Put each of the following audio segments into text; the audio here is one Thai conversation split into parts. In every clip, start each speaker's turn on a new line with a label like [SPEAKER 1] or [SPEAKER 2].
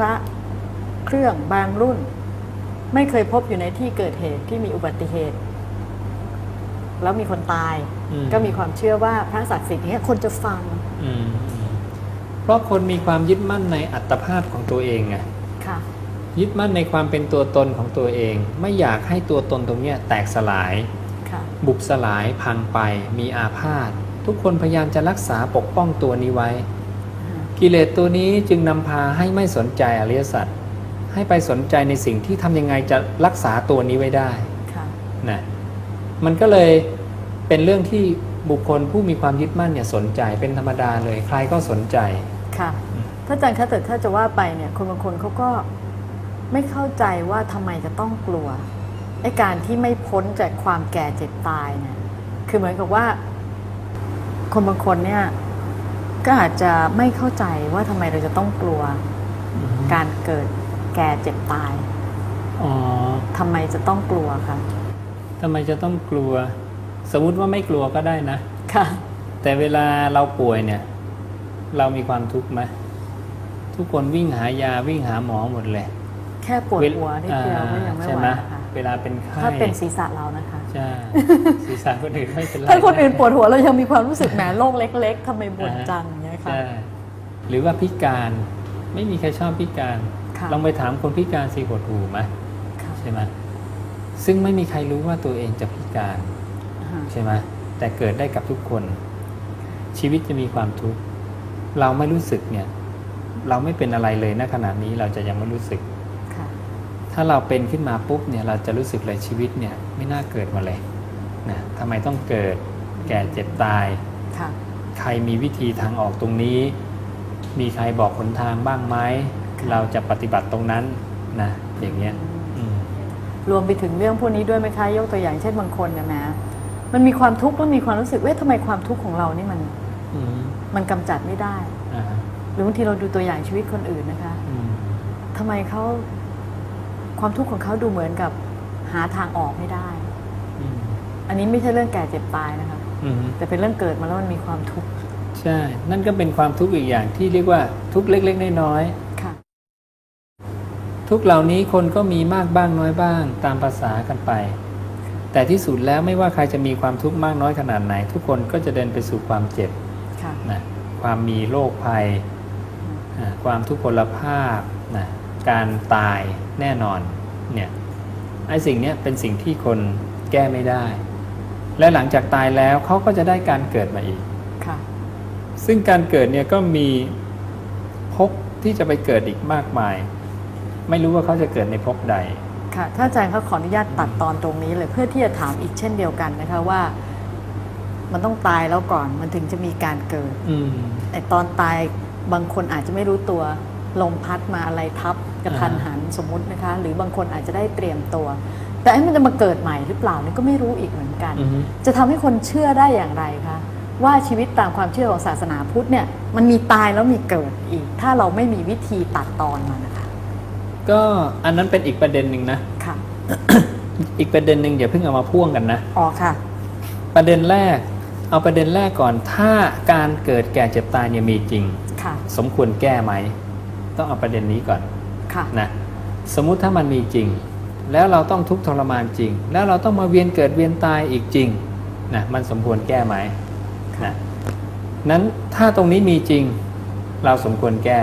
[SPEAKER 1] พระ เครื่องบางรุ่น ไม่เคยพบอยู่ในที่เกิดเหตุที่มีอุบัติเหตุ แล้วมีคนตาย
[SPEAKER 2] อืม
[SPEAKER 1] ก็มีความเชื่อว่าพระศักดิ์สิทธิ์เนี้ยคนจะฟัง
[SPEAKER 2] อืมอืมเพราะคนมีความยึดมั่นในอัตภาพของตัวเองไง
[SPEAKER 1] ค่ะ
[SPEAKER 2] ยึดมั่นในความเป็นตัวตนของตัวเอง ไม่อยากให้ตัวตนตรงเนี้ยแตกสลาย
[SPEAKER 1] ค่ะ
[SPEAKER 2] บุบสลายพังไป มีอาพาธทุกคนพยายามจะรักษาปกป้องตัวนี้ไว้ กิเลสตัวนี้จึงนำพาให้ไม่สนใจอริยสัจให้ไปสนใจในสิ่งที่ทำยังไงจะรักษาตัวนี้ไว้ได้
[SPEAKER 1] ค่ะ
[SPEAKER 2] นะมันก็เลยเป็นเรื่องที่บุคคลผู้มีความยึดมั่นเนี่ยสนใจเป็นธรรมดาเลยใครก็สนใจ
[SPEAKER 1] ค่ะพระอาจารย์คะแต่ถ้าจะว่าไปเนี่ยคนบางคนเขาก็ไม่เข้าใจว่าทำไมจะต้องกลัวไอ้การที่ไม่พ้นจากความแก่เจ็บตายเนี่ยคือเหมือนกับว่า คนบางคนเนี่ย ก็อาจจะไม่เข้าใจว่าทำไมเราจะต้องกลัวการเกิดแก่เจ็บตาย
[SPEAKER 2] อ๋อ
[SPEAKER 1] ทำไมจะต้องกลัวคะ
[SPEAKER 2] ทำไมจะต้องกลัว สมมุติว่าไม่กลัวก็ได้นะ
[SPEAKER 1] ค่ะ
[SPEAKER 2] แต่เวลาเราป่วยเนี่ย เรามีความทุกข์ไหมทุกคนวิ่งหายาวิ่งหาหมอหมดเลย
[SPEAKER 1] แค่ปวดหัวนิดเดียวก็ยังไม่
[SPEAKER 2] ใช่
[SPEAKER 1] ไหว
[SPEAKER 2] ไหม
[SPEAKER 1] นะคะ
[SPEAKER 2] เวลาเป็นไข้
[SPEAKER 1] ถ้าเป็นศีรษะเรานะคะ
[SPEAKER 2] ใช่ศีรษะคนอื่นไม่เป็นไร
[SPEAKER 1] ถ้าคนอื่นปวดหัวเรายังมีความรู้สึกแหมโรคเล็ก ๆทำไมบ่นจังอย่างเงี้ยค่ะ
[SPEAKER 2] ใช่หรือว่าพิการไม่มีใครชอบพิการ
[SPEAKER 1] ค่ะ
[SPEAKER 2] ลองไปถามคนพิการสิหดหูไหม
[SPEAKER 1] ค่ะ
[SPEAKER 2] ใช่ไหมซึ่งไม่มีใครรู้ว่าตัวเองจะพิการ
[SPEAKER 1] อ่า
[SPEAKER 2] ใช่ไหมแต่เกิดได้กับทุกคน ชีวิตจะมีความทุกข์เราไม่รู้สึกเนี่ย เราไม่เป็นอะไรเลยณขณะนี้เราจะยังไม่รู้สึก
[SPEAKER 1] ค่ะ
[SPEAKER 2] ถ้าเราเป็นขึ้นมาปุ๊บเนี่ยเราจะรู้สึกเลยชีวิตเนี่ยไม่น่าเกิดมาเลยนะทำไมต้องเกิดแก่เจ็บตาย
[SPEAKER 1] ค่ะ
[SPEAKER 2] ใครมีวิธีทางออกตรงนี้ มีใครบอกหนทางบ้างไหม
[SPEAKER 1] ค่ะ
[SPEAKER 2] เราจะปฏิบัติตรงนั้นนะอย่างเงี้ยอืม
[SPEAKER 1] รวมไปถึงเรื่องพวกนี้ด้วยไหมคะยกตัวอย่างเช่นบางคนเนี่ยแหมมันมีความทุกข์แล้วมีความรู้สึกเว้ยทำไมความทุกข์ของเรานี่มัน
[SPEAKER 2] อืม
[SPEAKER 1] มันกำจัดไม่ได้
[SPEAKER 2] อ่า
[SPEAKER 1] หรือบางทีเราดูตัวอย่างชีวิตคนอื่นนะคะ
[SPEAKER 2] อืม
[SPEAKER 1] ทำไมเขา ความทุกข์ของเขาดูเหมือนกับหาทางออกไม่ได้
[SPEAKER 2] อืม
[SPEAKER 1] อันนี้ไม่ใช่เรื่องแก่เจ็บตายนะคะ
[SPEAKER 2] อืม
[SPEAKER 1] แต่เป็นเรื่องเกิดมาแล้วมันมีความทุกข์
[SPEAKER 2] ใช่ นั่นก็เป็นความทุกข์อีกอย่างที่เรียกว่าทุกข์เล็ก ๆ น้อย
[SPEAKER 1] ค่ะ
[SPEAKER 2] ๆทุกข์เหล่านี้คนก็มีมากบ้างน้อยบ้าง ตามภาษากันไป แต่ที่สุดแล้วไม่ว่าใครจะมีความทุกข์มากน้อยขนาดไหน ทุกคนก็จะเดินไปสู่ความเจ็บ
[SPEAKER 1] ค่ะ
[SPEAKER 2] นะความมีโรคภัยอ่าความทุกพลภาพนะ การตายแน่นอนเนี่ยไอ้สิ่งเนี้ยเป็นสิ่งที่คนแก้ไม่ได้ และหลังจากตายแล้วเขาก็จะได้การเกิดมาอีก
[SPEAKER 1] ค่ะ
[SPEAKER 2] ซึ่งการเกิดเนี่ยก็มีภพที่จะไปเกิดอีกมากมาย ไม่รู้ว่าเขาจะเกิดในภพใด
[SPEAKER 1] ค่ะถ้าอาจารย์เขาขออนุญาตตัดตอนตรงนี้เลยเพื่อที่จะถามอีกเช่นเดียวกันนะคะว่า มันต้องตายแล้วก่อนมันถึงจะมีการเกิด
[SPEAKER 2] อืม
[SPEAKER 1] ไอตอนตายบางคนอาจจะไม่รู้ตัว ลมพัดมาอะไรทับกระทันหันสมมุตินะคะ หรือบางคนอาจจะได้เตรียมตัว แต่ไอ้มันจะมาเกิดใหม่หรือเปล่านี่ก็ไม่รู้อีกเหมือนกัน
[SPEAKER 2] อือฮึ
[SPEAKER 1] จะทำให้คนเชื่อได้อย่างไรคะว่าชีวิตตามความเชื่อของศาสนาพุทธเนี่ยมันมีตายแล้วมีเกิดอีก ถ้าเราไม่มีวิธีตัดตอนมันนะคะ
[SPEAKER 2] ก็อันนั้นเป็นอีกประเด็นหนึ่งนะ
[SPEAKER 1] ค่ะ
[SPEAKER 2] อีกประเด็นหนึ่งอย่าเพิ่งเอามาพ่วงกันนะ
[SPEAKER 1] อ๋อค่ะ
[SPEAKER 2] ประเด็นแรก เอาประเด็นแรกก่อนถ้าการเกิดแก่เจ็บตายเนี่ยมีจริง
[SPEAKER 1] ค่ะ
[SPEAKER 2] สมควรแก้ไหม ต้องเอาประเด็นนี้ก่อน
[SPEAKER 1] ค่ะ
[SPEAKER 2] นะสมมุติถ้ามันมีจริง แล้วเราต้องทุกข์ทรมานจริง แล้วเราต้องมาเวียนเกิดเวียนตายอีกจริงนะมันสมควรแก้ไหมนะนั้นถ้าตรงนี้มีจริงเราสมควรแก้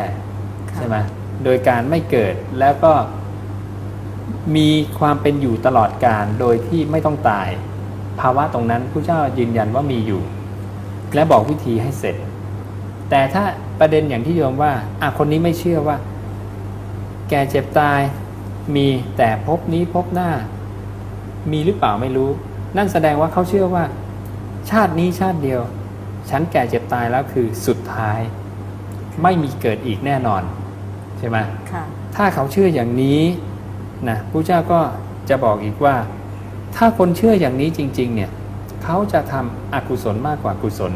[SPEAKER 1] ค่ะ
[SPEAKER 2] ใช่ไหมโดยการไม่เกิดแล้วก็มีความเป็นอยู่ตลอดการโดยที่ไม่ต้องตาย ภาวะตรงนั้นผู้เจ้ายืนยันว่ามีอยู่ และบอกวิธีให้เสร็จ แต่ถ้าประเด็นอย่างที่โยมว่าอะคนนี้ไม่เชื่อว่า แก่เจ็บตายมีแต่พบนี้พบหน้า มีหรือเปล่าไม่รู้ นั่นแสดงว่าเขาเชื่อว่า ชาตินี้ชาติเดียว ฉันแก่เจ็บตายแล้วคือสุดท้าย ไม่มีเกิดอีกแน่นอน ใช่ไหม
[SPEAKER 1] ค่ะ
[SPEAKER 2] ถ้าเขาเชื่ออย่างนี้นะพระเจ้าก็จะบอกอีกว่า ถ้าคนเชื่ออย่างนี้จริง ๆ เนี่ยเขาจะทำอกุศลมากกว่ากุศล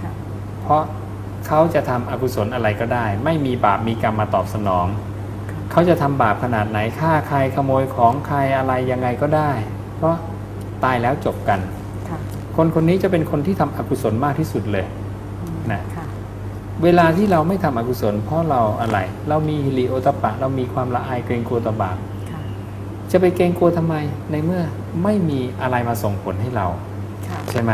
[SPEAKER 1] ค่ะ
[SPEAKER 2] เพราะ เขาจะทำอกุศลอะไรก็ได้ ไม่มีบาปมีกรรมมาตอบสนอง เขาจะทำบาปขนาดไหนฆ่าใครขโมยของใครอะไรยังไงก็ได้ เพราะตายแล้วจบกัน
[SPEAKER 1] ค่ะ
[SPEAKER 2] คนคนนี้จะเป็นคนที่ทำอกุศลมากที่สุดเลย
[SPEAKER 1] อืม
[SPEAKER 2] นะ
[SPEAKER 1] ค่ะ
[SPEAKER 2] เวลาที่เราไม่ทำอกุศล เพราะเราอะไร เรามีฮิริโอตปปะเรามีความละอายเกรงกลัวต่อบาป
[SPEAKER 1] ค่ะ
[SPEAKER 2] จะไปเกรงกลัวทำไมในเมื่อไม่มีอะไรมาส่งผลให้เรา
[SPEAKER 1] ค่ะ
[SPEAKER 2] ใช่ไหม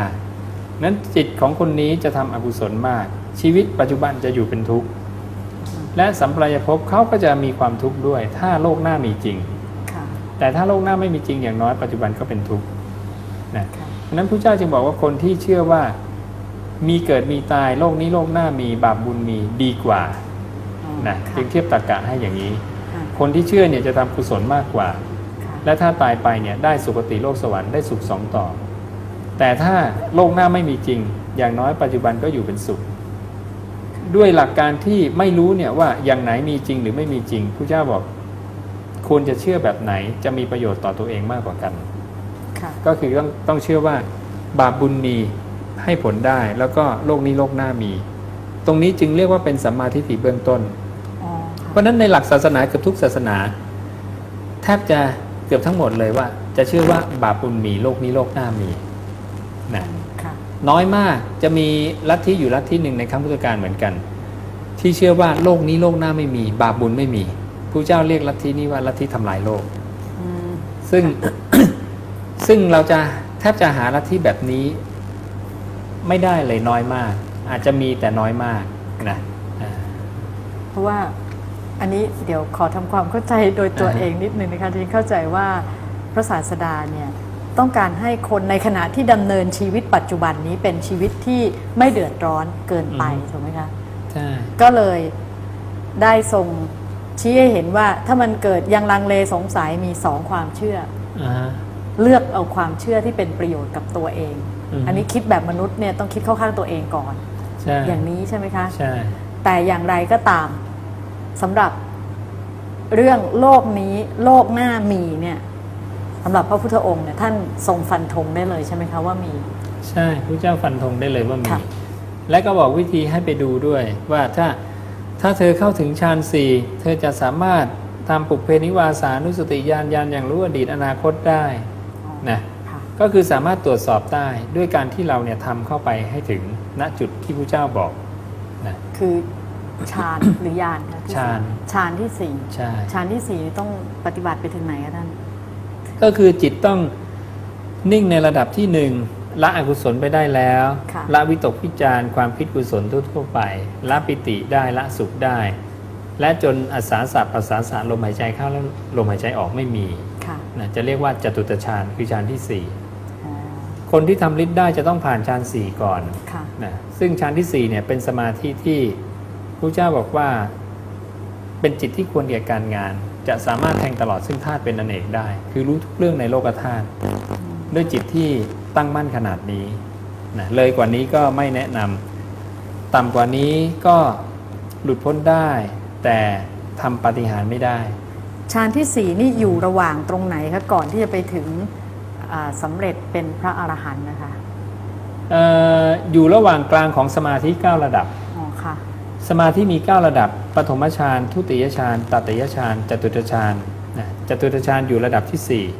[SPEAKER 2] นั้นจิตของคนนี้จะทำอกุศลมาก ชีวิตปัจจุบันจะอยู่เป็นทุกข์ และสัมปรายภพเขาก็จะมีความทุกข์ด้วย ถ้าโลกหน้ามีจริง
[SPEAKER 1] ค่ะ
[SPEAKER 2] แต่ถ้าโลกหน้าไม่มีจริงอย่างน้อยปัจจุบันก็เป็นทุกข์นะ
[SPEAKER 1] ค่ะ
[SPEAKER 2] เพราะฉะนั้นพระเจ้าจึงบอกว่าคนที่เชื่อว่ามีเกิดมีตายโลกนี้โลกหน้ามีบาปบุญมีดีกว่า
[SPEAKER 1] อ๋อ
[SPEAKER 2] นะ
[SPEAKER 1] ค่ะ
[SPEAKER 2] จึงเทียบตรรกะให้อย่างนี้
[SPEAKER 1] ค่ะ
[SPEAKER 2] คนที่เชื่อเนี่ยจะทำกุศลมากกว่า
[SPEAKER 1] ค่ะ
[SPEAKER 2] และถ้าตายไปเนี่ยได้สุคติโลกสวรรค์ได้สุขสองต่อ แต่ถ้าโลกหน้าไม่มีจริง อย่างน้อยปัจจุบันก็อยู่เป็นสุข ด้วยหลักการที่ไม่รู้เนี่ยว่าอย่างไหนมีจริงหรือไม่มีจริงพระเจ้าบอกควรจะเชื่อแบบไหนจะมีประโยชน์ต่อตัวเองมากกว่ากัน
[SPEAKER 1] ค่ะ
[SPEAKER 2] ก็คือต้องต้องเชื่อว่าบาปบุญมีให้ผลได้ แล้วก็โลกนี้โลกหน้ามี ตรงนี้จึงเรียกว่าเป็นสัมมาทิฏฐิเบื้องต้น
[SPEAKER 1] อ๋อ
[SPEAKER 2] เพ
[SPEAKER 1] ค่ะ
[SPEAKER 2] ราะฉะนั้นในหลักศาสนาเกือบทุกศาสนา แทบจะเกือบทั้งหมดเลยว่า จะเชื่อว่าบาปบุญมีโลกนี้โลกหน้ามีนะ
[SPEAKER 1] ค่ะ
[SPEAKER 2] น้อยมากจะมีลัทธิอยู่ลัทธิหนึ่งในครั้งพุทธกาลเหมือนกัน ที่เชื่อว่าโลกนี้โลกหน้าไม่มี บาปบุญไม่มีพระเจ้าเรียกลัทธินี้ว่าลัทธิทำลายโลก
[SPEAKER 1] อืม
[SPEAKER 2] ซึ่งซึ่งเราจะแทบจะหาลัทธิแบบนี้ ไม่ได้เลยน้อยมาก อาจจะมีแต่น้อยมากนะอ่า
[SPEAKER 1] เพราะว่าอันนี้เดี๋ยวขอทำความเข้าใจโดยตัว
[SPEAKER 2] อ่าฮะ
[SPEAKER 1] เองนิดนึงนะคะที่เข้าใจว่าพระศาสดาเนี่ย ต้องการให้คนในขณะที่ดำเนินชีวิตปัจจุบันนี้เป็นชีวิตที่ไม่เดือดร้อนเกินไปถูกไหมคะ
[SPEAKER 2] ใช่
[SPEAKER 1] ก็เลยได้ทรงชี้ให้เห็นว่าถ้ามันเกิดยังลังเลสงสัยมีสองความเชื่อ
[SPEAKER 2] อ่าฮะ
[SPEAKER 1] เลือกเอาความเชื่อที่เป็นประโยชน์กับตัวเอง
[SPEAKER 2] อือฮึ
[SPEAKER 1] อันนี้คิดแบบมนุษย์เนี่ยต้องคิดเข้าข้างตัวเองก่อน
[SPEAKER 2] ใช่
[SPEAKER 1] อย่างนี้ใช่ไหมคะ
[SPEAKER 2] ใช่
[SPEAKER 1] แต่อย่างไรก็ตามสำหรับเรื่องโลกนี้โลกหน้ามีเนี่ย สำหรับพระพุทธองค์เนี่ยท่านทรงฟันธงได้เลยใช่ไหมคะว่ามี
[SPEAKER 2] ใช่พระเจ้าฟันธงได้เลยว่ามี
[SPEAKER 1] ค่ะ
[SPEAKER 2] และก็บอกวิธีให้ไปดูด้วย ว่าถ้าถ้าเธอเข้าถึงฌานสี่เธอจะสามารถทำปุเพนิวาสานุสติญาณญาณอย่างรู้อดีตอนาคตได้นะ
[SPEAKER 1] ค่ะ
[SPEAKER 2] ก็คือสามารถตรวจสอบได้ด้วยการที่เราเนี่ยทำเข้าไปให้ถึงณจุดที่พระเจ้าบอกนะ
[SPEAKER 1] คือฌานหรือญาณคะที่
[SPEAKER 2] ฌาน
[SPEAKER 1] ฌานที่สี่
[SPEAKER 2] ใช่
[SPEAKER 1] ฌานที่สี่ต้องปฏิบัติไปถึงไหนคะท่าน
[SPEAKER 2] ก็คือจิตต้องนิ่งในระดับที่หนึ่งละอกุศลไปได้แล้ว
[SPEAKER 1] ค่ะ
[SPEAKER 2] ละวิตกวิจารณ์ความคิดกุศลทั่วๆไป ละปิติได้ละสุขได้ และจนอาสาสะปัสสาสะลมหายใจเข้าแล้วลมหายใจออกไม่มี
[SPEAKER 1] ค่ะ
[SPEAKER 2] นะจะเรียกว่าจตุตฌานคือฌานที่สี่
[SPEAKER 1] อ๋อ
[SPEAKER 2] คนที่ทำฤทธิ์ได้จะต้องผ่านฌานสี่ก่อน
[SPEAKER 1] ค่ะ
[SPEAKER 2] นะซึ่งฌานที่สี่เนี่ยเป็นสมาธิที่พระเจ้าบอกว่า เป็นจิตที่ควรแก่การงาน จะสามารถแทงตลอดซึ่งธาตุเป็นอเนกได้ คือรู้ทุกเรื่องในโลกธาตุด้วยจิตที่ตั้งมั่นขนาดนี้นะเลยกว่านี้ก็ไม่แนะนำต่ำกว่านี้ก็หลุดพ้นได้ แต่ทำปาฏิหารย์ไม่ได้
[SPEAKER 1] ฌานที่สี่นี่อยู่ระหว่างตรงไหนคะก่อนที่จะไปถึงอ่าสำเร็จเป็นพระอรหันต์นะคะ
[SPEAKER 2] เอออยู่ระหว่างกลางของสมาธิ 9 ระดับ
[SPEAKER 1] อ๋อค่ะ
[SPEAKER 2] สมาธิมี 9 ระดับ ปฐมฌาน ทุติยฌานตติยฌาน จตุตฌานนะจตุตฌานอยู่ระดับที่ 4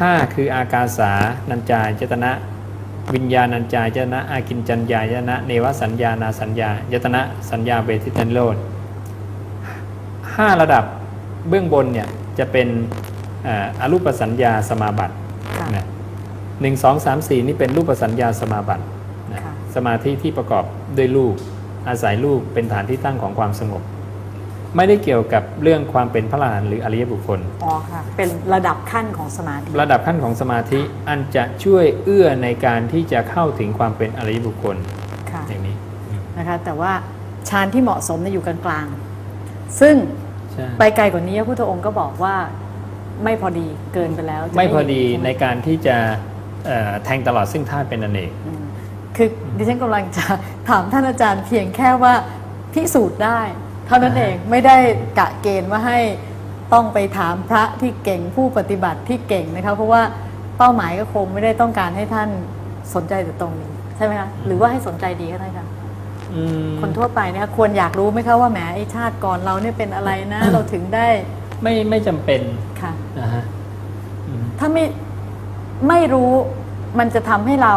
[SPEAKER 2] 5 คืออากาสา นัญจายจตนะ วิญญาณัญจายจตนะ อากินจัญญายตนะ เนวสัญญานาสัญญายตนะ สัญญาเวทิตันโลดห้าระดับเบื้องบนเนี่ยจะเป็นเอ่ออรูปสัญญาสมาบัติ
[SPEAKER 1] ค่ะ
[SPEAKER 2] นะหนึ่งสองสามสี่นี่เป็นรูปสัญญาสมาบัตินะ
[SPEAKER 1] ค่ะ
[SPEAKER 2] สมาธิที่ประกอบด้วยรูป อาศัยรูปเป็นฐานที่ตั้งของความสงบ ไม่ได้เกี่ยวกับเรื่องความเป็นพระอรหันต์หรืออริยบุคคล
[SPEAKER 1] อ๋อค่ะ เป็นระดับขั้นของสมาธิ
[SPEAKER 2] ระดับขั้นของสมาธิอันจะช่วยเอื้อในการที่จะเข้าถึงความเป็นอริยบุคคล
[SPEAKER 1] ค่ะ
[SPEAKER 2] อย่างนี้อืม
[SPEAKER 1] นะคะแต่ว่าฌานที่เหมาะสมเนี่ยอยู่กลางๆ ซึ่ง
[SPEAKER 2] ใช่
[SPEAKER 1] ไปไกลกว่านี้พระพุทธองค์ก็บอกว่าไม่พอดีเกินไปแล้วจะ
[SPEAKER 2] ไม่พอดี
[SPEAKER 1] เห็
[SPEAKER 2] ใน
[SPEAKER 1] ช่ไหม
[SPEAKER 2] การที่จะเอ่อแทงตลอดซึ่งธาตุเป็นอเนก
[SPEAKER 1] อืม คือดิฉันกำลังจะถามท่านอาจารย์เพียงแค่ว่าพิสูจน์ได้ เท่านั้นเองไม่ได้กะเกณฑ์ว่าให้ต้องไปถามพระที่เก่งผู้ปฏิบัติที่เก่งนะคะเพราะว่าเป้าหมายก็คงไม่ได้ต้องการให้ท่านสนใจแต่ตรงนี้ใช่ไหมคะหรือว่าให้สนใจดีก็ได้ค่ะ
[SPEAKER 2] อืม
[SPEAKER 1] คนทั่วไปเนี่ยควรอยากรู้ไหมคะว่าแหมไอชาติก่อนเราเนี่ยเป็นอะไรนะ เราถึงได้
[SPEAKER 2] ไม่ไม่จำเป็น
[SPEAKER 1] ค่ะ
[SPEAKER 2] นะฮะอืม
[SPEAKER 1] ถ้าไม่ไม่รู้มันจะทำให้เรา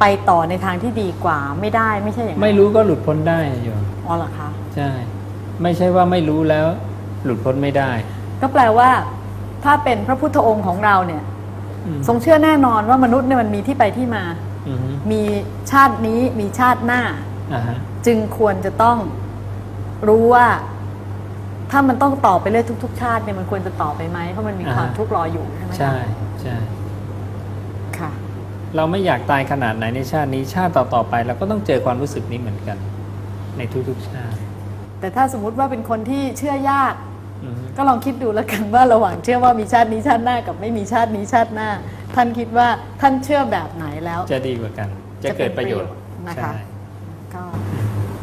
[SPEAKER 1] ไปต่อในทางที่ดีกว่าไม่ได้ไม่ใช่อย่างนั้น
[SPEAKER 2] ไม่รู้ก็หลุดพ้นได้โยม
[SPEAKER 1] อ๋อเหรอคะ
[SPEAKER 2] ใช่ ไม่ใช่ว่าไม่รู้แล้ว หลุดพ้นไม่ได้
[SPEAKER 1] ก็แปลว่า ถ้าเป็นพระพุทธองค์ของเราเนี่ย
[SPEAKER 2] อืม
[SPEAKER 1] ทรงเชื่อแน่นอนว่ามนุษย์เนี่ยมันมีที่ไปที่มา
[SPEAKER 2] อือฮึ
[SPEAKER 1] มีชาตินี้มีชาติหน้า
[SPEAKER 2] อ่าฮะ
[SPEAKER 1] จึงควรจะต้องรู้ว่า ถ้ามันต้องต่อไปเรื่อยทุก ๆ ชาติเนี่ยมันควรจะต่อไปไหมเพราะมันมีความทุกข์รออยู่ใช่ไหมคะ
[SPEAKER 2] ใช่ใช่
[SPEAKER 1] ค่ะ
[SPEAKER 2] เราไม่อยากตายขนาดไหนในชาตินี้ชาติต่อๆไปเราก็ต้องเจอความรู้สึกนี้เหมือนกัน ในทุกๆชาติ
[SPEAKER 1] แต่ถ้าสมมุติว่าเป็นคนที่เชื่อยาก
[SPEAKER 2] อือฮึ
[SPEAKER 1] ก็ลองคิดดูแล้วกันว่าระหว่างเชื่อว่ามีชาตินี้ชาติหน้ากับไม่มีชาตินี้ชาติหน้า ท่านคิดว่าท่านเชื่อแบบไหนแล้ว
[SPEAKER 2] จะดีกว่ากัน จะเกิดประโยชน์
[SPEAKER 1] นะคะ
[SPEAKER 2] ใช่
[SPEAKER 1] ก็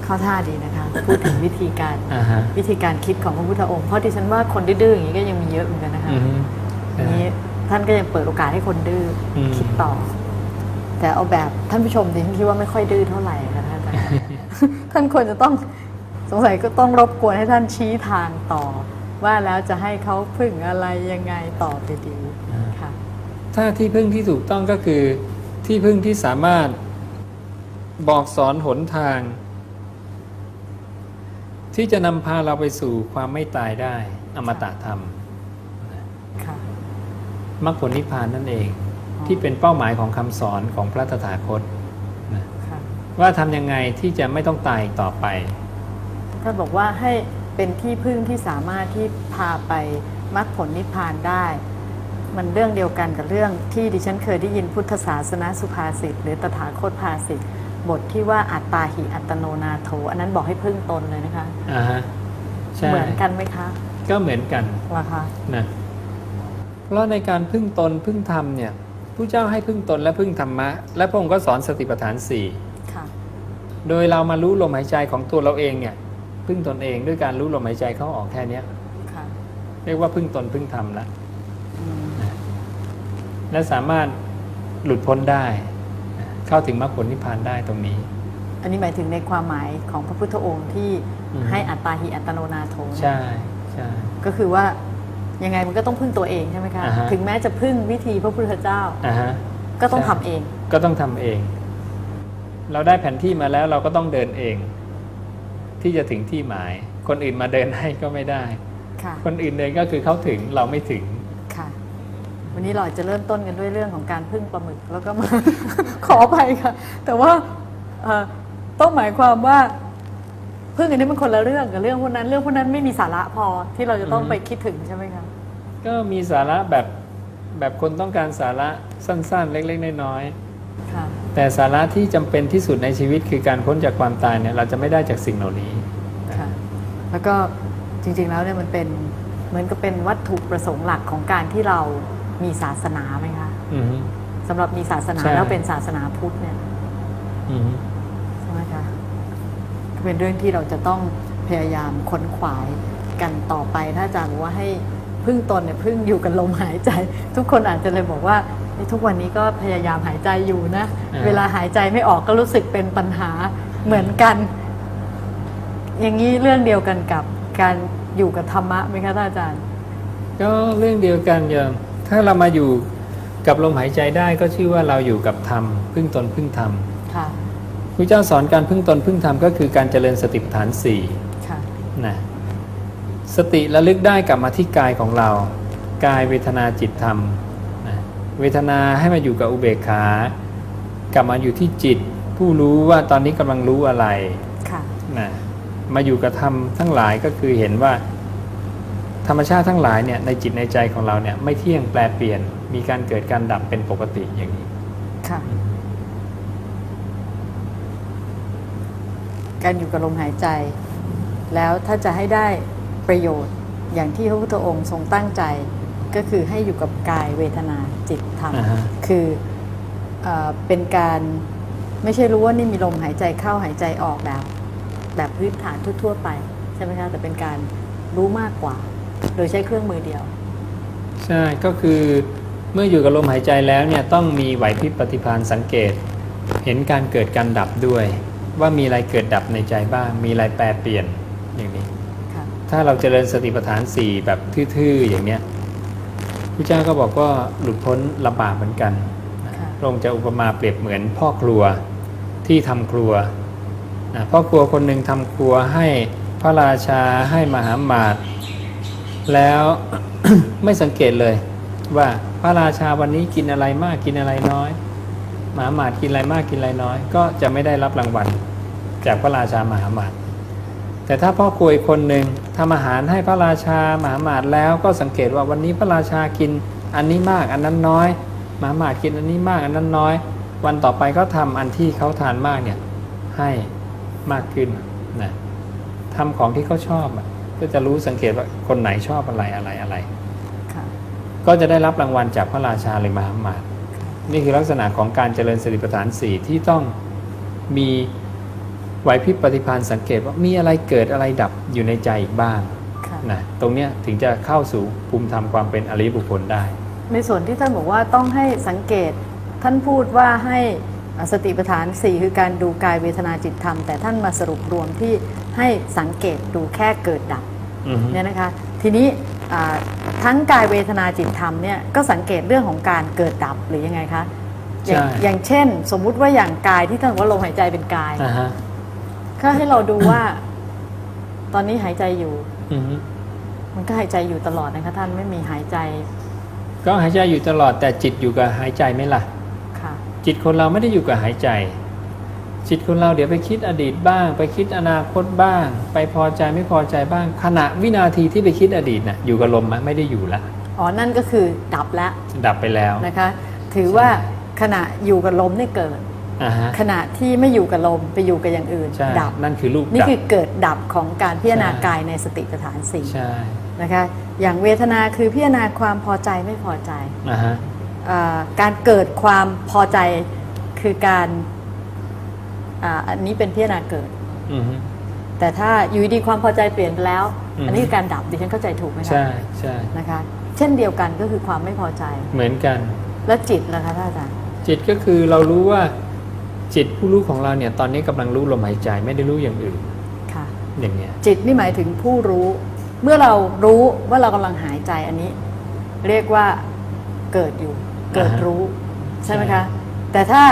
[SPEAKER 1] เข้าท่าดีนะคะ พูดถึงวิธีการ
[SPEAKER 2] อ่าฮะ
[SPEAKER 1] วิธีการคิดของพระพุทธองค์เพราะดิฉันว่าคนดื้อๆอย่างนี้ก็ยังมีเยอะเหมือนกันนะคะ
[SPEAKER 2] อือฮึ
[SPEAKER 1] อันนี้ท่านก็ยังเปิดโอกาสให้คนดื้ออ
[SPEAKER 2] ม
[SPEAKER 1] คิดต่อ แต่เอาแบบท่านผู้ชมดิฉันคิดว่าไม่ค่อยดื้อเท่าไหร่นะคะอาจารย์ท่านควรจะต้องสงสัยก็ต้องรบกวนให้ท่านชี้ทางต่อ ว่าแล้วจะให้เขาพึ่งอะไรยังไงต่อไปดีค่ะ
[SPEAKER 2] ถ้าที่พึ่งที่ถูกต้องก็คือที่พึ่งที่สามารถบอกสอนหนทาง ที่จะนำพาเราไปสู่ความไม่ตายได้ อมตะธรรม
[SPEAKER 1] ค่ะ
[SPEAKER 2] มรรคผลนิพพานนั่นเอง ที่เป็นเป้าหมายของคำสอนของพระตถาคตนะ
[SPEAKER 1] ค่ะ
[SPEAKER 2] ว่าทำยังไงที่จะไม่ต้องตายอีกต่อไป
[SPEAKER 1] ท่านบอกว่าให้เป็นที่พึ่งที่สามารถที่พาไปมรรคผลนิพพานได้ มันเรื่องเดียวกันกับเรื่องที่ดิฉันเคยได้ยินพุทธศาสนาสุภาษิตหรือตถาคตภาษิตบทที่ว่าอัตตาหิอัตโนนาโถ อันนั้นบอกให้พึ่งตนเลยนะคะ
[SPEAKER 2] อ่าฮะใช่
[SPEAKER 1] เหมือนกันไหมคะ
[SPEAKER 2] ก็เหมือนกัน
[SPEAKER 1] ล่ะคะ
[SPEAKER 2] นะเพราะในการพึ่งตนพึ่งธรรมเนี่ย ผู้เจ้าให้พึ่งตนและพึ่งธรรมะ และพระองค์ก็สอนสติปัฏฐานสี่
[SPEAKER 1] ค่ะ
[SPEAKER 2] โดยเรามารู้ลมหายใจของตัวเราเองเนี่ยพึ่งตนเองด้วยการรู้ลมหายใจเข้าออกแค่เนี้ย
[SPEAKER 1] ค่ะ
[SPEAKER 2] เรียกว่าพึ่งตนพึ่งธรรมแล้ว
[SPEAKER 1] อืม
[SPEAKER 2] และสามารถหลุดพ้นได้ เข้าถึงมรรคผลนิพพานได้ตรงนี้
[SPEAKER 1] อันนี้หมายถึงในความหมายของพระพุทธองค์ที่
[SPEAKER 2] อืม
[SPEAKER 1] ให้อัตตาหิอัตโนนาโถเนี่ย
[SPEAKER 2] ใช่ใช่
[SPEAKER 1] ก็คือว่า ยังไงมันก็ต้องพึ่งตัวเองใช่ไหมคะ
[SPEAKER 2] อ่าฮะ
[SPEAKER 1] ถึงแม้จะพึ่งวิธีพระพุทธเจ้า
[SPEAKER 2] อ่าฮะ
[SPEAKER 1] ก็ต้อง
[SPEAKER 2] ใช่
[SPEAKER 1] ทำเอง
[SPEAKER 2] ก็ต้องทำเอง เราได้แผนที่มาแล้วเราก็ต้องเดินเอง ที่จะถึงที่หมาย คนอื่นมาเดินให้ก็ไม่ได้
[SPEAKER 1] ค่ะ
[SPEAKER 2] คนอื่นเดินก็คือเขาถึงเราไม่ถึง
[SPEAKER 1] ค่ะวันนี้เราอาจจะเริ่มต้นกันด้วยเรื่องของการพึ่งปลาหมึกแล้วก็มาขอไปค่ะ แต่ว่าเอ่อต้องหมายความว่าพึ่งอันนี้มันคนละเรื่องกับเรื่องพวกนั้น เรื่องพวกนั้นไม่มีสาระพอที่เราจะต้อง
[SPEAKER 2] อืม
[SPEAKER 1] ไปคิดถึงใช่ไหมคะ
[SPEAKER 2] ก็มีสาระแบบแบบคนต้องการสาระสั้น ๆ เล็ก ๆ น้อย
[SPEAKER 1] ค่ะ
[SPEAKER 2] ๆแต่สาระที่จำเป็นที่สุดในชีวิตคือการพ้นจากความตายเนี่ยเราจะไม่ได้จากสิ่งเหล่านี้
[SPEAKER 1] ค่ะแล้วก็จริง ๆ แล้วเนี่ยมันเป็นเหมือนกับเป็นวัตถุประสงค์หลักของการที่เรามีศาสนาไหมคะ
[SPEAKER 2] อือฮึ
[SPEAKER 1] สำหรับมีศาสนา
[SPEAKER 2] ใช่
[SPEAKER 1] แล้วเป็นศาสนาพุทธเนี่ย
[SPEAKER 2] อือฮึ
[SPEAKER 1] ใช่ไหมคะก็เป็นเรื่องที่เราจะต้องพยายามค้นขวายกันต่อไปถ้าอาจารย์บอกว่าให้ พึ่งตนเนี่ยพึ่งอยู่กับลมหายใจ ทุกคนอาจจะเลยบอกว่าเฮ้ยทุกวันนี้ก็พยายามหายใจอยู่นะ เวลาหายใจไม่ออกก็รู้สึกเป็นปัญหาเหมือนกัน อย่างนี้เรื่องเดียวกันกับการอยู่กับธรรมะไหมคะท่านอาจารย์
[SPEAKER 2] ก็เรื่องเดียวกันโยมถ้าเรามาอยู่กับลมหายใจได้ก็ชื่อว่าเราอยู่กับธรรมพึ่งตนพึ่งธรรม
[SPEAKER 1] ค่ะ
[SPEAKER 2] พระเจ้าสอนการพึ่งตนพึ่งธรรมก็คือการเจริญสติปัฏฐานสี่
[SPEAKER 1] ค่ะ
[SPEAKER 2] นะ สติระลึกได้กลับมาที่กายของเรา กายเวทนาจิตธรรมนะเวทนาให้มาอยู่กับอุเบกขา กลับมาอยู่ที่จิต ผู้รู้ว่าตอนนี้กำลังรู้อะไร
[SPEAKER 1] ค่ะ
[SPEAKER 2] นะมาอยู่กับธรรมทั้งหลายก็คือเห็นว่า ธรรมชาติทั้งหลายเนี่ยในจิตในใจของเราเนี่ยไม่เที่ยงแปลเปลี่ยน มีการเกิดการดับเป็นปกติอย่างนี้
[SPEAKER 1] ค่ะการอยู่กับลมหายใจ แล้วถ้าจะให้ได้ ประโยชน์ อย่างที่พระพุทธองค์ทรงตั้งใจก็คือให้อยู่กับกายเวทนาจิตธรรม
[SPEAKER 2] อ่าฮะ
[SPEAKER 1] คือเออเป็นการไม่ใช่รู้ว่านี่มีลมหายใจเข้าหายใจออกแบบ แบบพื้นฐานทั่ว ๆ ไป ใช่ไหมคะแต่เป็นการรู้มากกว่า โดยใช้เครื่องมือเดียว
[SPEAKER 2] ใช่ก็คือเมื่ออยู่กับลมหายใจแล้วเนี่ยต้องมีไหวพริบปฏิภาณสังเกต เห็นการเกิดการดับด้วย ว่ามีอะไรเกิดดับในใจบ้าง มีอะไรแปรเปลี่ยนอย่างนี้
[SPEAKER 1] ค่ะ
[SPEAKER 2] ถ้าเราเจริญสติปัฏฐานสี่แบบทื่อๆอย่างเนี้ยพระเจ้าก็บอกว่าหลุดพ้นลำบากเหมือนกันนะ
[SPEAKER 1] ค่ะ
[SPEAKER 2] เพระองค์จะอุปมาเปรียบเหมือนพ่อครัวที่ทำครัวนะพ่อครัวคนหนึ่งทำครัวให้พระราชาให้มหามาตย์แล้วไม่สังเกตเลยว่าพระราชาวันนี้กินอะไรมากกินอะไรน้อยมหามาตย์กินอะไรมากกินอะไรน้อย ก็จะไม่ได้รับรางวัลจากพระราชามหามาตย์ แต่ถ้าพ่อครัวอีกคนหนึ่งทำอาหารให้พระราชามหามาตย์แล้วก็สังเกตว่าวันนี้พระราชากินอันนี้มากอันนั้นน้อยมหามาตย์กินอันนี้มากอันนั้นน้อย วันต่อไปก็ทำอันที่เขาทานมากเนี่ยให้มากขึ้นนะทำของที่เขาชอบอะก็จะรู้สังเกตว่าคนไหนชอบอะไรอะไรอะไร
[SPEAKER 1] ค่ะ
[SPEAKER 2] ก็จะได้รับรางวัลจากพระราชาเลยมหามาตย์นี่คือลักษณะของการเจริญสติปัฏฐานสี่ที่ต้องมี ไหวพริบปฏิภาณสังเกตว่ามีอะไรเกิดอะไรดับอยู่ในใจอีกบ้าง
[SPEAKER 1] ค่ะ
[SPEAKER 2] นะตรงเนี้ยถึงจะเข้าสู่ภูมิธรรมความเป็นอริยบุคคลได้
[SPEAKER 1] ในส่วนที่ท่านบอกว่าต้องให้สังเกตท่านพูดว่าให้สติปัฏฐานสี่คือการดูกายเวทนาจิตธรรม แต่ท่านมาสรุปรวมที่ให้สังเกตดูแค่เกิดดับ
[SPEAKER 2] อือฮึ
[SPEAKER 1] เนี่ยนะคะทีนี้อ่าทั้งกายเวทนาจิตธรรมเนี่ยก็สังเกตเรื่องของการเกิดดับหรือยังไงคะอย่าง
[SPEAKER 2] ใช่
[SPEAKER 1] อย่างเช่น สมมุติว่าอย่างกายที่ท่านบอกว่าลมหายใจเป็นกาย
[SPEAKER 2] อ่าฮะ
[SPEAKER 1] ก็ให้เราดูว่า ตอนนี้หายใจอยู่
[SPEAKER 2] อือฮึ
[SPEAKER 1] มันก็หายใจอยู่ตลอดนะคะ ท่านไม่มีหายใจ
[SPEAKER 2] ก็หายใจอยู่ตลอดแต่จิตอยู่กับหายใจไหมล่ะ
[SPEAKER 1] ค่ะ
[SPEAKER 2] จิตคนเราไม่ได้อยู่กับหายใจ จิตคนเราเดี๋ยวไปคิดอดีตบ้าง ไปคิดอนาคตบ้าง ไปพอใจไม่พอใจบ้าง ขณะวินาทีที่ไปคิดอดีตน่ะอยู่กับลมไหมไม่ได้อยู่ละ
[SPEAKER 1] อ๋อ นั่นก็คือดับแล้ว
[SPEAKER 2] ดับไปแล้ว
[SPEAKER 1] นะคะ ถือว่าขณะอยู่กับลมนี่เกิด
[SPEAKER 2] อ่าฮะ
[SPEAKER 1] ขณะที่ไม่อยู่กับลมไปอยู่กับอย่างอื่น
[SPEAKER 2] ใช่
[SPEAKER 1] ดับ
[SPEAKER 2] นั่นคือรูป
[SPEAKER 1] นี่
[SPEAKER 2] ดับ
[SPEAKER 1] คือเกิดดับของการพิจารณา
[SPEAKER 2] ใช่
[SPEAKER 1] กายในสติปัฏฐานสี่
[SPEAKER 2] ใช่
[SPEAKER 1] นะคะอย่างเวทนาคือพิจารณาความพอใจไม่พอใจ
[SPEAKER 2] อ่าฮะ
[SPEAKER 1] อ่าการเกิดความพอใจคือการอ่าอันนี้เป็นพิจารณาเกิด
[SPEAKER 2] อือฮึ
[SPEAKER 1] แต่ถ้าอยู่ดีๆความพอใจเปลี่ยนไปแล้ว
[SPEAKER 2] อืม
[SPEAKER 1] อันนี้คือการดับดิฉันเข้าใจถูกไหมคะ
[SPEAKER 2] ใช่ใช่
[SPEAKER 1] นะคะเช่นเดียวกันก็คือความไม่พอใจ
[SPEAKER 2] เหมือนกัน
[SPEAKER 1] แล้วจิตล่ะคะท่านอาจารย์
[SPEAKER 2] จิตก็คือเรารู้ว่า จิตผู้รู้ของเราเนี่ยตอนนี้กำลังรู้ลมหายใจไม่ได้รู้อย่างอื่น
[SPEAKER 1] ค่ะ
[SPEAKER 2] อย่างเงี้ย
[SPEAKER 1] จิตนี่หมายถึงผู้รู้ เมื่อเรารู้ว่าเรากำลังหายใจอันนี้ เรียกว่าเกิดอยู่ เกิดรู้ใช่ไหมคะ แต่ถ้า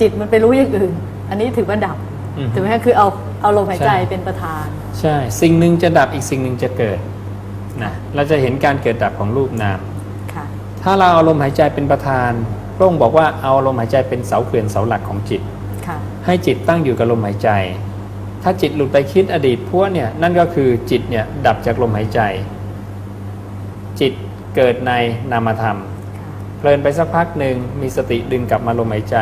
[SPEAKER 1] จิตมันไปรู้อย่างอื่น อันนี้ถือว่าดับ
[SPEAKER 2] อือฮึ
[SPEAKER 1] ถูกไหมคะคือเอาเอาลมหายใจ
[SPEAKER 2] ใช่
[SPEAKER 1] เป็นประธาน
[SPEAKER 2] ใช่ สิ่งหนึ่งจะดับอีกสิ่งหนึ่งจะเกิดนะเราจะเห็นการเกิดดับของรูปนาม
[SPEAKER 1] ค่ะ
[SPEAKER 2] ถ้าเราเอาลมหายใจเป็นประธานพ ระองค์บอกว่าเอาลมหายใจเป็นเสาเขื่อนเสาหลักของจิต
[SPEAKER 1] ค่ะ
[SPEAKER 2] ให้จิตตั้งอยู่กับลมหายใจ ถ้าจิตหลุดไปคิดอดีตพวกเนี่ยนั่นก็คือจิตเนี่ยดับจากลมหายใจ จิตเกิดในนามธรรม
[SPEAKER 1] ค่ะ
[SPEAKER 2] เพลินไปสักพักหนึ่งมีสติดึงกลับมาลมหายใจ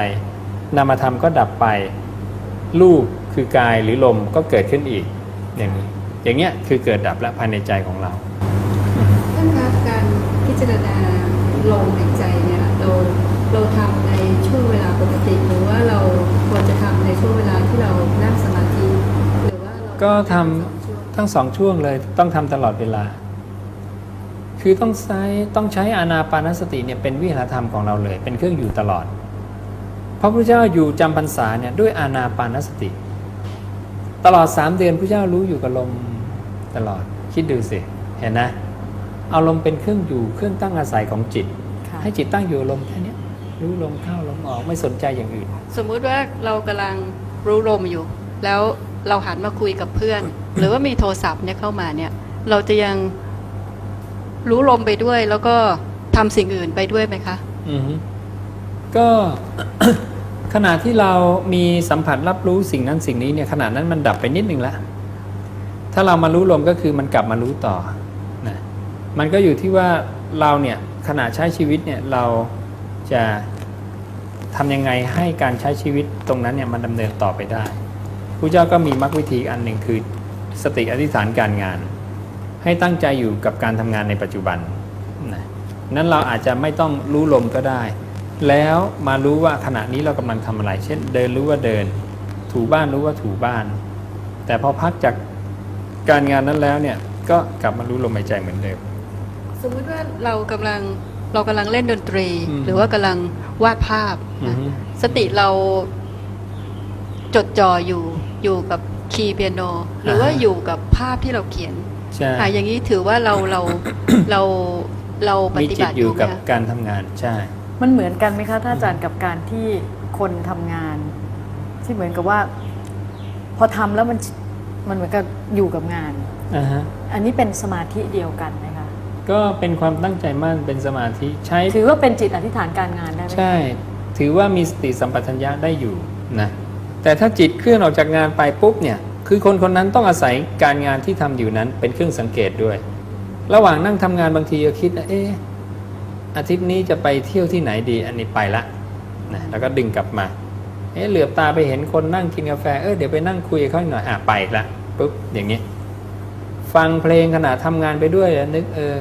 [SPEAKER 2] นามธรรมก็ดับไป รูปคือกายหรือลมก็เกิดขึ้นอีก อย่างนี้อย่างเงี้ยคือเกิดดับและภายในใจของเรา
[SPEAKER 3] ท่านคะการพิจารณาลมหายใจเนี่ยเรา เราทำในช่วงเวลาปกติ หรือว่าเราควรจะทำในช่วงเวลาที่เรานั่งสมาธิหรือว่าเรา
[SPEAKER 2] ก็ทำ
[SPEAKER 3] สองช่วง
[SPEAKER 2] ทั้งสองช่วงเลยต้องทำตลอดเวลา คือต้องใช้ต้องใช้อานาปานสติเนี่ยเป็นวิหารธรรมของเราเลย เป็นเครื่องอยู่ตลอด พระพุทธเจ้าอยู่จำพรรษาเนี่ยด้วยอานาปานสติ ตลอดสามเดือนพระเจ้ารู้อยู่กับลมตลอดคิดดูสิเห็นนะเอาลมเป็นเครื่องอยู่เครื่องตั้งอาศัยของจิต
[SPEAKER 1] ค่ะ
[SPEAKER 2] ให้จิตตั้งอยู่กับลมแค่เนี้ย รู้ลมเข้าลมออกไม่สนใจอย่างอื่น
[SPEAKER 3] สมมุติว่าเรากำลังรู้ลมอยู่ แล้วเราหันมาคุยกับเพื่อน หรือว่ามีโทรศัพท์เนี่ยเข้ามาเนี่ย เราจะยังรู้ลมไปด้วย แล้วก็ทำสิ่งอื่นไปด้วยไหมคะ
[SPEAKER 2] อือฮึก็ขณะที่เรามีสัมผัสรับรู้สิ่งนั้นสิ่งนี้เนี่ยขณะนั้นมันดับไปนิดนึงละถ้าเรามารู้ลมก็คือมันกลับมารู้ต่อนะมันก็อยู่ที่ว่าเราเนี่ยขณะใช้ชีวิตเนี่ยเรา จะทำยังไงให้การใช้ชีวิตตรงนั้นเนี่ยมันดำเนินต่อไปได้พระเจ้าก็มีมรรควิธีอันหนึ่งคือสติอธิษฐานการงาน ให้ตั้งใจอยู่กับการทำงานในปัจจุบันนะนั้นเราอาจจะไม่ต้องรู้ลมก็ได้ แล้วมารู้ว่าขณะนี้เรากำลังทำอะไร เช่น เดินรู้ว่าเดิน ถูบ้านรู้ว่าถูบ้าน แต่พอพักจากการงานนั้นแล้วเนี่ยก็กลับมารู้ลมหายใจเหมือนเดิม
[SPEAKER 3] สมมติว่าเรากำลัง เรากำลังเล่นดนตรี
[SPEAKER 2] อืม
[SPEAKER 3] หรือว่ากำลังวาดภาพ
[SPEAKER 2] อือ
[SPEAKER 3] นะ
[SPEAKER 2] ฮึ
[SPEAKER 3] สติเราจดจ่ออยู่อยู่กับคีย์เปียโน หรือว่าอยู่กับภาพที่เราเขียน
[SPEAKER 2] ใช่
[SPEAKER 3] อะอย่างนี้ถือว่าเราเรา เราเราป
[SPEAKER 2] มี
[SPEAKER 3] ฏิ
[SPEAKER 2] จิต
[SPEAKER 3] บัติ
[SPEAKER 2] อยู่กับ
[SPEAKER 3] ไหมคะ
[SPEAKER 2] การทำงานใช่
[SPEAKER 1] มันเหมือนกันไหมคะท่านอาจารย์กับการที่คนทำงาน ที่เหมือนกับว่า พอทำแล้วมันมันเหมือนกับอยู่กับงาน
[SPEAKER 2] อ่าฮะ
[SPEAKER 1] อันนี้เป็นสมาธิเดียวกันไหมคะ
[SPEAKER 2] ก็เป็นความตั้งใจมั่นเป็นสมาธิใช้
[SPEAKER 1] ถือว่าเป็นจิตอธิษฐานการงานได้ไหมคะ
[SPEAKER 2] ใช่ ถือว่ามีสติสัมปชัญญะได้อยู่นะแต่ถ้าจิตเคลื่อนออกจากงานไปปุ๊บเนี่ยคือคนคนนั้นต้องอาศัยการงานที่ทำอยู่นั้นเป็นเครื่องสังเกตด้วย ระหว่างนั่งทำงานบางทีก็คิดนะเอ๊ะอาทิตย์นี้จะไปเที่ยวที่ไหนดีอันนี้ไปละนะแล้วก็ดึงกลับมาเอ๊ะเหลือบตาไปเห็นคนนั่งกินกาแฟเออเดี๋ยวไปนั่งคุยกับเขาหน่อยอะไปอีกละปุ๊บอย่างนี้ฟังเพลงขณะทำงานไปด้วยแล้วนึกเออ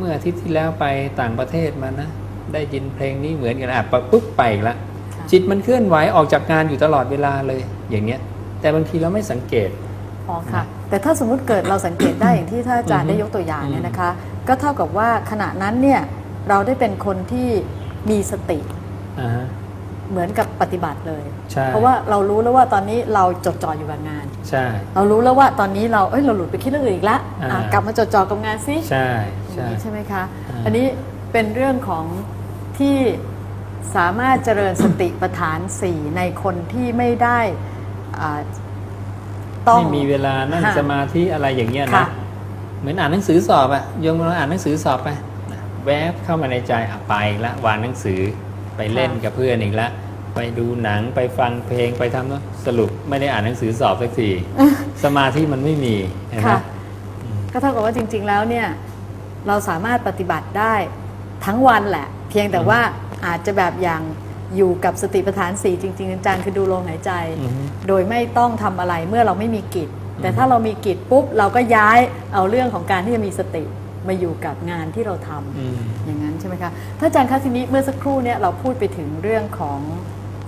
[SPEAKER 2] เมื่ออาทิตย์ที่แล้วไปต่างประเทศมานะ ได้ยินเพลงนี้เหมือนกันอะปะปุ๊บไปอีกละ
[SPEAKER 1] ค่ะ
[SPEAKER 2] จิตมันเคลื่อนไหวออกจากงานอยู่ตลอดเวลาเลยอย่างเนี้ย แต่บางทีเราไม่สังเกต
[SPEAKER 1] อ๋อค่ะ แต่ถ้าสมมุติเกิดเราสังเกตได้อย่างที่ท่านอาจารย์
[SPEAKER 2] อือฮึ
[SPEAKER 1] ได้ยกตัวอย่างเนี่ยนะคะ ก็เท่ากับว่าขณะนั้นเนี่ยเราได้เป็นคนที่มีสติ
[SPEAKER 2] อ่าฮะ
[SPEAKER 1] เหมือนกับปฏิบัติเลย
[SPEAKER 2] ใช่
[SPEAKER 1] เพราะว่าเรารู้แล้วว่าตอนนี้เราจดจ่ออยู่กับงาน
[SPEAKER 2] ใช่
[SPEAKER 1] เรารู้แล้วว่าตอนนี้เราเอ้ยเราหลุดไปคิดเรื่องอื่นอีกแล้ว
[SPEAKER 2] อ่า
[SPEAKER 1] อะกลับมาจดจ่อกับงานซิ
[SPEAKER 2] ใช่
[SPEAKER 1] อย่าง
[SPEAKER 2] ใช่
[SPEAKER 1] นี้ใช่ไหมคะ
[SPEAKER 2] อ่า
[SPEAKER 1] อันนี้เป็นเรื่องของที่สามารถเจริญสติปัฏฐานสี่ในคนที่ไม่ได้อ่าต้อง
[SPEAKER 2] ไม่มีเวลานั่ง
[SPEAKER 1] ค่ะ
[SPEAKER 2] สมาธิอะไรอย่างเงี้ย
[SPEAKER 1] ค่ะ
[SPEAKER 2] นะเหมือนอ่านหนังสือสอบอะโยมเราอ่านหนังสือสอบไปนะแวบเข้ามาในใจอะไปละวางหนังสือไปเล่นกับเพื่อนอีกละไปดูหนังไปฟังเพลงไปทำเนอะสรุปไม่ได้อ่านหนังสือสอบสักทีสมาธิมันไม่มีเห็นไหม
[SPEAKER 1] ค่ะก็เท่ากับว่าจริง ๆ แล้วเนี่ย เราสามารถปฏิบัติได้ทั้งวันแหละ เพียงแต่ว่าอาจจะแบบอย่างอยู่กับสติปัฏฐานสี่จริงๆจังๆคือดูลมหายใจ
[SPEAKER 2] อือฮึ
[SPEAKER 1] โดยไม่ต้องทำอะไรเมื่อเราไม่มีกิจ แต่
[SPEAKER 2] อืม
[SPEAKER 1] ถ้าเรามีกิจปุ๊บเราก็ย้ายเอาเรื่องของการที่จะมีสติมาอยู่กับงานที่เราทำ
[SPEAKER 2] อืม
[SPEAKER 1] อย่างนั้นใช่ไหมคะถ้าอาจารย์คะทีนี้เมื่อสักครู่เนี่ยเราพูดไปถึงเรื่องของ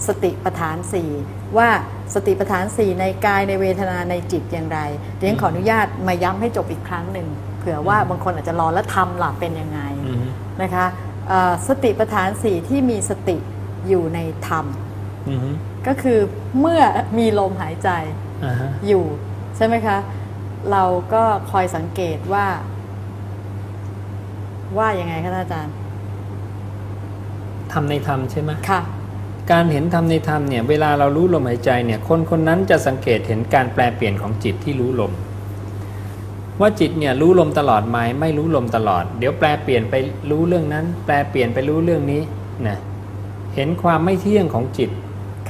[SPEAKER 1] สติปัฏฐานสี่ว่าสติปัฏฐานสี่ในกายในเวทนาในจิตอย่างไรเดี๋ยวฉันขออนุญาตมาย้ำให้จบอีกครั้งหนึ่ง เผื่อว่าบางคนอาจจะรอแล้วทำหลับเป็นยังไง
[SPEAKER 2] อืม
[SPEAKER 1] นะคะเอ่อสติปัฏฐานสี่ที่มีสติอยู่ในธรรม
[SPEAKER 2] อืม
[SPEAKER 1] ก็คือเมื่อมีลมหายใจ
[SPEAKER 2] อ่าฮะ
[SPEAKER 1] อยู่ใช่ไหมคะ เราก็คอยสังเกตว่า ว่ายังไงคะท่านอาจารย์
[SPEAKER 2] ทำในธรรมใช่ไหม
[SPEAKER 1] ค่ะ
[SPEAKER 2] การเห็นธรรมในธรรมเนี่ยเวลาเรารู้ลมหายใจเนี่ยคนคนนั้นจะสังเกตเห็นการแปลเปลี่ยนของจิตที่รู้ลม ว่าจิตเนี่ยรู้ลมตลอดไหมไม่รู้ลมตลอด เดี๋ยวแปลเปลี่ยนไปรู้เรื่องนั้น แปลเปลี่ยนไปรู้เรื่องนี้นะเห็นความไม่เที่ยงของจิต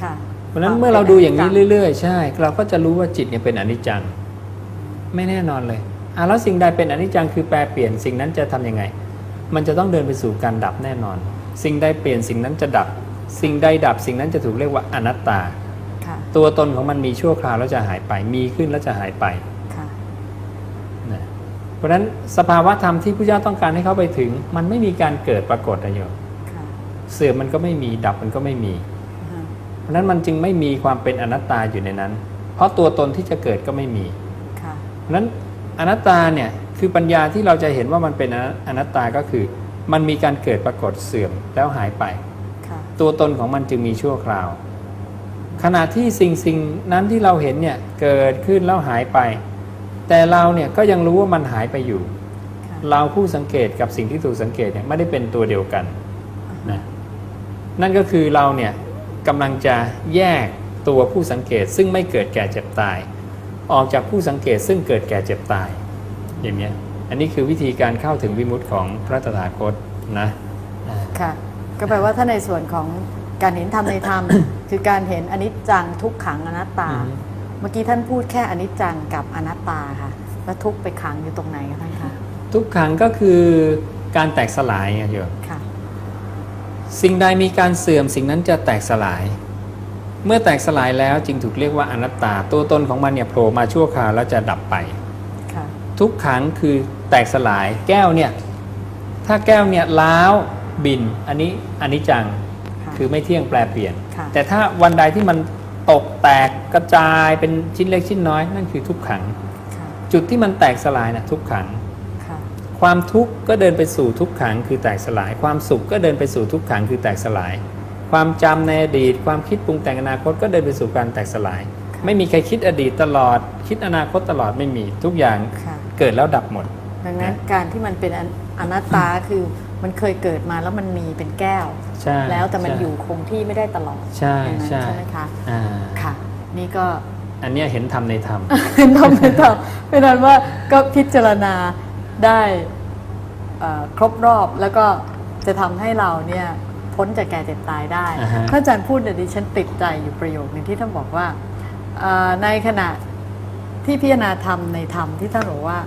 [SPEAKER 1] ค่ะ
[SPEAKER 2] เพราะฉะนั้น
[SPEAKER 1] ความ
[SPEAKER 2] เมื่อเราดูอย่างนี้
[SPEAKER 1] เป็นอนิจจัง
[SPEAKER 2] เรื่อย ๆ ใช่ เราก็จะรู้ว่าจิตเนี่ยเป็นอนิจจัง ไม่แน่นอนเลยอะแล้วสิ่งใดเป็นอนิจจังคือแปลเปลี่ยนสิ่งนั้นจะทำยังไง มันจะต้องเดินไปสู่การดับแน่นอน สิ่งใดเปลี่ยนสิ่งนั้นจะดับ สิ่งใดดับสิ่งนั้นจะถูกเรียกว่าอนัตตา
[SPEAKER 1] ค่ะ
[SPEAKER 2] ตัวตนของมันมีชั่วคราวแล้วจะหายไปมีขึ้นแล้วจะหายไป
[SPEAKER 1] ค่ะ
[SPEAKER 2] นะเพ ราะฉะนั้นสภาวะธรรมที่พระเจ้าต้องการให้เขาไปถึง มันไม่มีการเกิดปรากฏอะโยม
[SPEAKER 1] ค่ะ
[SPEAKER 2] เสื่อมมันก็ไม่มีดับมันก็ไม่มี
[SPEAKER 1] อ่า
[SPEAKER 2] เพราะฉะนั้นมันจึงไม่มีความเป็นอนัตตาอยู่ในนั้น เพราะตัวตนที่จะเกิดก็ไม่มี
[SPEAKER 1] ค่ะ
[SPEAKER 2] เพราะฉะนั้นอนัตตาเนี่ยคือปัญญาที่เราจะเห็นว่ามันเป็นอนัตตาก็คือ มันมีการเกิดปรากฏเสื่อมแล้วหายไป
[SPEAKER 1] ค่ะ
[SPEAKER 2] ตัวตนของมันจึงมีชั่วคราว ขณะที่สิ่งสิ่งนั้นที่เราเห็นเนี่ยเกิดขึ้นแล้วหายไป แต่เราเนี่ยก็ยังรู้ว่ามันหายไปอยู่
[SPEAKER 1] ค่ะ
[SPEAKER 2] เราผู้สังเกตกับสิ่งที่ถูกสังเกตเนี่ยไม่ได้เป็นตัวเดียวกันนะนั่นก็คือเราเนี่ยกำลังจะแยกตัวผู้สังเกตซึ่งไม่เกิดแก่เจ็บตาย ออกจากผู้สังเกตซึ่งเกิดแก่เจ็บตาย อย่างเนี้ยอันนี้คือวิธีการเข้าถึงวิมุตติของพระตถาคตนะอ่า
[SPEAKER 1] ค่ะก็แปลว่าถ้าในส่วนของการเห็นธรรมในธรรม คือการเห็นอนิจจังทุกขังอนัตตา
[SPEAKER 2] อือฮึ
[SPEAKER 1] เมื่อกี้ท่านพูดแค่อนิจจังกับอนัตตาค่ะ แล้วทุกข์ไปขังอยู่ตรงไหนคะท่านคะ
[SPEAKER 2] ทุกขังก็คือการแตกสลายไงโยม
[SPEAKER 1] ค่ะ
[SPEAKER 2] สิ่งใดมีการเสื่อมสิ่งนั้นจะแตกสลาย เมื่อแตกสลายแล้วจึงถูกเรียกว่าอนัตตา ตัวตนของมันเนี่ยโผล่มาชั่วคราวแล้วจะดับไป
[SPEAKER 1] ค่ะ
[SPEAKER 2] ทุกขังคือแตกสลายแก้วเนี่ย ถ้าแก้วเนี่ยล้าวบิน อันนี้อันนี้จัง
[SPEAKER 1] ค่ะ
[SPEAKER 2] คือไม่เที่ยงแปลเปลี่ยน
[SPEAKER 1] ค่ะ
[SPEAKER 2] แต่ถ้าวันใดที่มัน ตกแตกกระจายเป็นชิ้นเล็กชิ้นน้อยนั่นคือทุกขัง
[SPEAKER 1] ค่ะ
[SPEAKER 2] จุดที่มันแตกสลายนะทุกขัง
[SPEAKER 1] ค่ะ
[SPEAKER 2] ความทุกข์ก็เดินไปสู่ทุกขังคือแตกสลาย ความสุขก็เดินไปสู่ทุกขังคือแตกสลาย ความจำในอดีต ความคิดปรุงแต่งอนาคตก็เดินไปสู่การแตกสลาย ไม่มีใครคิดอดีตตลอด คิดอนาคตตลอดไม่มีทุกอย่าง
[SPEAKER 1] ค่ะ
[SPEAKER 2] เกิดแล้วดับหมด
[SPEAKER 1] ดังนั้นการที่มันเป็นออนัตตาคือ มันเคยเกิดมาแล้วมันมีเป็นแก้ว
[SPEAKER 2] ใช่
[SPEAKER 1] แล้วแต่มัน
[SPEAKER 2] ใช่
[SPEAKER 1] อยู่คงที่ไม่ได้ตลอด
[SPEAKER 2] ใช่
[SPEAKER 1] อย่างนั้น
[SPEAKER 2] ใช่
[SPEAKER 1] ใช่ไหมคะ
[SPEAKER 2] อ่า
[SPEAKER 1] ค่ะ นี่ก็
[SPEAKER 2] อันเนี้ยเห็นธรรมในธรรม
[SPEAKER 1] เป็นธรรมเป็นธรรมเป็นนั้นว่าก็พิจารณาได้เอ่อครบรอบแล้วก็จะทำให้เราเนี่ยพ้นจากแก่เจ็บตายได้
[SPEAKER 2] อ่าฮะ
[SPEAKER 1] พระอาจารย์พูดเนี่ยดิฉันติดใจอยู่ประโยคหนึงที่ท่านบอกว่าเอ่อในขณะที่พิจารณาธรรมในธรรมที่ท่านบอกว่า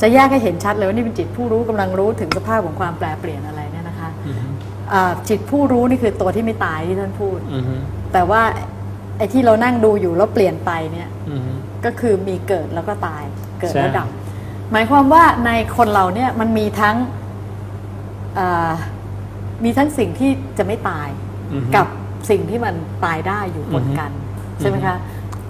[SPEAKER 1] จะแยกให้เห็นชัดเลยว่านี่เป็นจิตผู้รู้กำลังรู้ถึงสภาพของความแปรเปลี่ยนอะไรเนี่ยนะคะ
[SPEAKER 2] อือฮึ
[SPEAKER 1] อ่าจิตผู้รู้นี่คือตัวที่ไม่ตายที่ท่านพูด
[SPEAKER 2] อือฮึ
[SPEAKER 1] แต่ว่าไอ้ที่เรานั่งดูอยู่แล้วเปลี่ยนไปเนี่ย
[SPEAKER 2] อือฮึ
[SPEAKER 1] ก็คือมีเกิดแล้วก็ตายเกิด
[SPEAKER 2] ใช่
[SPEAKER 1] แล้วดับ หมายความว่าในคนเราเนี่ยมันมีทั้งเอ่อมีทั้งสิ่งที่จะไม่ตาย
[SPEAKER 2] อือฮึ
[SPEAKER 1] กับสิ่งที่มันตายได้อยู่บน
[SPEAKER 2] อือฮึ
[SPEAKER 1] กันใช่ไหมคะ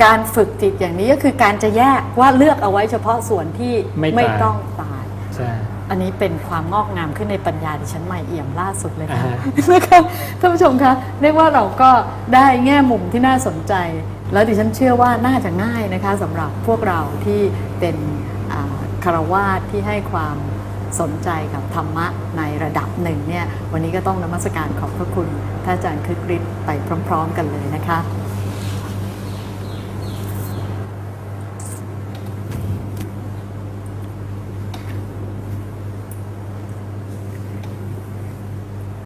[SPEAKER 1] การฝึกจิตอย่างนี้ก็คือการจะแยกว่าเลือกเอาไว้เฉพาะส่วนที่
[SPEAKER 2] ไม่ตาย
[SPEAKER 1] ไม่ต้องตาย
[SPEAKER 2] ใช่
[SPEAKER 1] อันนี้เป็นความงอกงามขึ้นในปัญญาดิฉันใหม่เอี่ยมล่าสุดเลย
[SPEAKER 2] อ่า
[SPEAKER 1] ค่ะ
[SPEAKER 2] ฮะ
[SPEAKER 1] นะคะท่านผู้ชมคะเรียกว่าเราก็ได้แง่มุมที่น่าสนใจ แล้วดิฉันเชื่อว่าน่าจะง่ายนะคะสำหรับพวกเราที่เป็นอ่าคารวาสที่ให้ความสนใจกับธรรมะในระดับหนึ่งเนี่ยวันนี้ก็ต้องนมัสการขอบพระคุณท่านอาจารย์คึกฤทธิ์ไปพร้อม ๆ กันเลยนะคะ